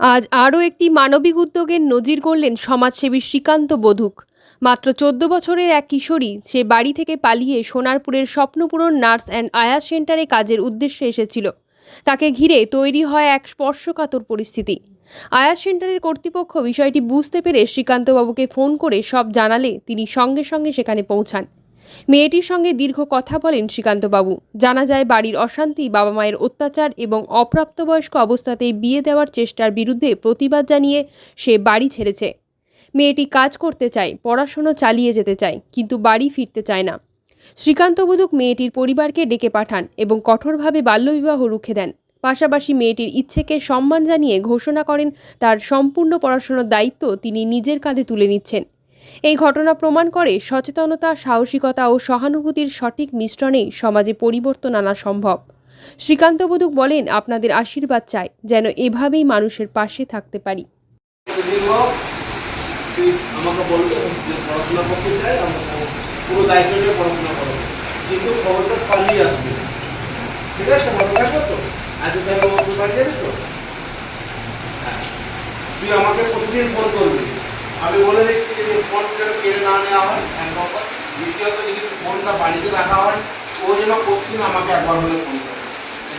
আজ আরও একটি মানবিক উদ্যোগের নজির গড়লেন সমাজসেবী শ্রীকান্ত বধুক। মাত্র চোদ্দ বছরের এক কিশোরী, সে বাড়ি থেকে পালিয়ে সোনারপুরের স্বপ্নপূরণ নার্স অ্যান্ড আয়া সেন্টারে কাজের উদ্দেশ্যে এসেছিল। তাকে ঘিরে তৈরি হয় এক স্পর্শকাতর পরিস্থিতি। আয়া সেন্টারের কর্তৃপক্ষ বিষয়টি বুঝতে পেরে শ্রীকান্তবাবুকে ফোন করে সব জানালে তিনি সঙ্গে সঙ্গে সেখানে পৌঁছান। মেয়েটির সঙ্গে দীর্ঘ কথা বলেন শ্রীকান্তবাবু। জানা যায়, বাড়ির অশান্তি বাবা মায়ের অত্যাচার এবং অপ্রাপ্তবয়স্ক অবস্থাতেই বিয়ে দেওয়ার চেষ্টার বিরুদ্ধে প্রতিবাদ জানিয়ে সে বাড়ি ছেড়েছে। মেয়েটি কাজ করতে চায়, পড়াশুনো চালিয়ে যেতে চায়, কিন্তু বাড়ি ফিরতে চায় না। শ্রীকান্ত বদুক মেয়েটির পরিবারকে ডেকে পাঠান এবং কঠোরভাবে বাল্যবিবাহ রুখে দেন। পাশাপাশি মেয়েটির ইচ্ছেকে সম্মান জানিয়ে ঘোষণা করেন, তার সম্পূর্ণ পড়াশোনার দায়িত্ব তিনি নিজের কাঁধে তুলে নিচ্ছেন। এই ঘটনা প্রমাণ করে সচেতনতা, সাহসিকতা ও সহানুভূতির সঠিক মিশ্রণেই সমাজে পরিবর্তন আনা সম্ভব। শ্রীকান্ত বদুক বলেন, আপনাদের আশীর্বাদ চাই, যেন এভাবেই মানুষের পাশে থাকতে পারি। হ্যাঁ। আমি বলে দিচ্ছি যে ফোন যেন কেড়ে না নেওয়া হয় এক নম্বর দ্বিতীয়ত যদি ফোনটা বাড়িতে রাখা হয় ও প্রতিদিন আমাকে একবার হলে ফোন করে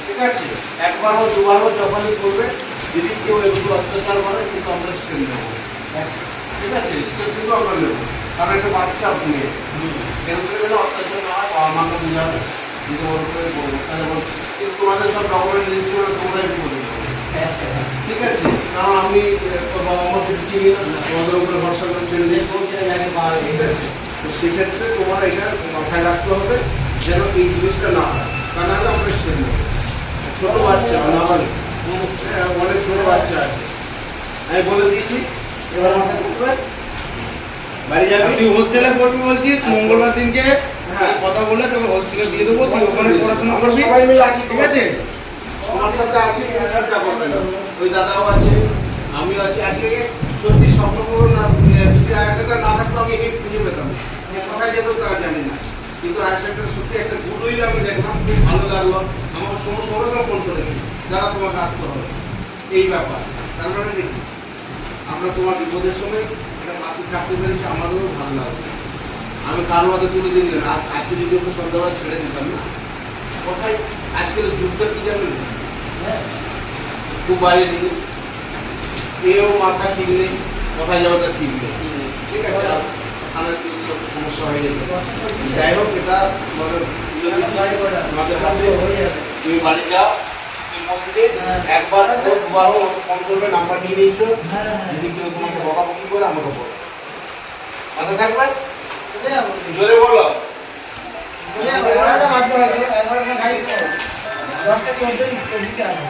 ঠিক আছে? একবার হোক দুবার হোক যখনই করবে যদি কেউ একটু অত্যাচার করে কিন্তু আমরা স্টেপ নেব। ঠিক আছে? স্টেপ কিন্তু আমরা নেব। কারণ একটা বাচ্চা আপনি। কেন করে যেন অত্যাচার না হয় বাবা মাকে বুঝাবে কিন্তু ওর উপরে বলব। কিন্তু তোমাদের সব ডকুমেন্ট ওরা তোমরাই করে ঠিক আছে? কারণ আমি বাবা মাকে চিনি না তোমাদের উপরে ভরসা করে দিয়ে ঠিক আছে তো সেক্ষেত্রে তোমার এটা মাথায় রাখতে হবে। যেন এই জিনিসটা না হয়। তা নাহলে স্টেপ নেব ছোট বাচ্চা না বলে হ্যাঁ, অনেক ছোট বাচ্চা আছে। আমি বলে দিয়েছি এবার মাথায় থাকবে বাড়ি যাবি তুই হোস্টেলে পড়বি বলছিস মঙ্গলবার দিনকে হ্যাঁ। কথা বলে তোকে হোস্টেলে দিয়ে দেবো তুই ওখানে পড়াশোনা করবি সবাই মিলে আছি ঠিক আছে? আমার সাথে আছি চিন্তা করবে না ওই দাদাও আছে আমিও আছি। আজকে সত্যি করব না যদি আয়াসেটা না থাকতো আমি খুঁজে পেতাম। কোথায় যেত তারা কিন্তু আয়াসেটা সত্যি একটা গুড উইল আমি দেখলাম, খুব ভালো লাগল। আমার সময় ফোন করেছি দাদা তোমাকে আসতে হবে এই ব্যাপার। তার দেখি, আমরা তোমার বিপদের সময় এটা পাশে থাকতে পেরেছি, আমাদেরও ভালো লাগবে আমি কারও হাতে তুলে দিই না আজ আজকে যদি ওকে সন্ধ্যাবেলা ছেড়ে দিতাম না। কোথায়, আজকের যুগটা কি জানেন খুব বাইরে জিনিস। কেউ মাথা ঠিক নেই, কোথায় যাওয়াটা ঠিক নেই। ঠিক আছে? আমার কিছু সমস্যা হয়ে যেত যাই হোক এটা মানে। আমাদের হাতে। তুমি বাড়ি যাও একবার হোক, দুবার হোক আমাকে ফোন করবে নাম্বার নিয়ে নিয়েছো। যদি কেউ তোমাকে বকাবকি করে আমাকে বলো। মাথা থাকবে? জোরে বলো। দশটা চোদ্দই চব্বিশে আছে।